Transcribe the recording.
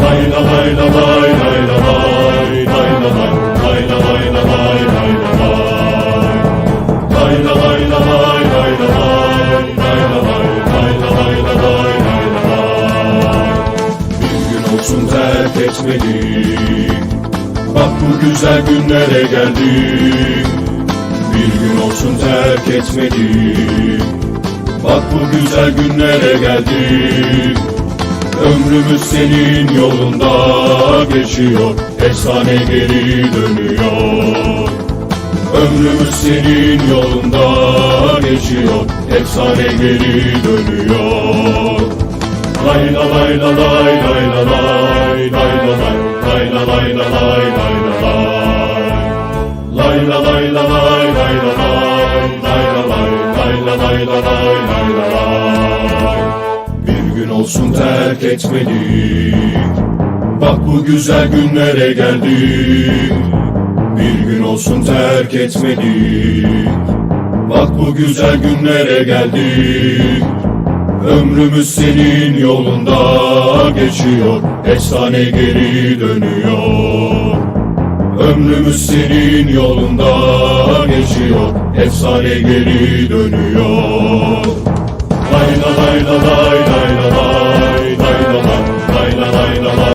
Lay la lay olsun terk etmedik Bak bu güzel günlere geldik Bir gün olsun terk etmedik Bak bu güzel günlere geldik Ömrümüz senin yolunda geçiyor. Efsane geri dönüyor. Ömrümüz senin yolunda geçiyor. Efsane geri dönüyor. Lay la lay la lay lay la lay Bir gün olsun terk etmedik. Bak bu güzel günlere geldik. Bir gün olsun terk etmedik. Bak bu güzel günlere geldik. Ömrümüz senin yolunda geçiyor. Efsane geri dönüyor Ömrümüz senin yolunda geçiyor. Efsane geri dönüyor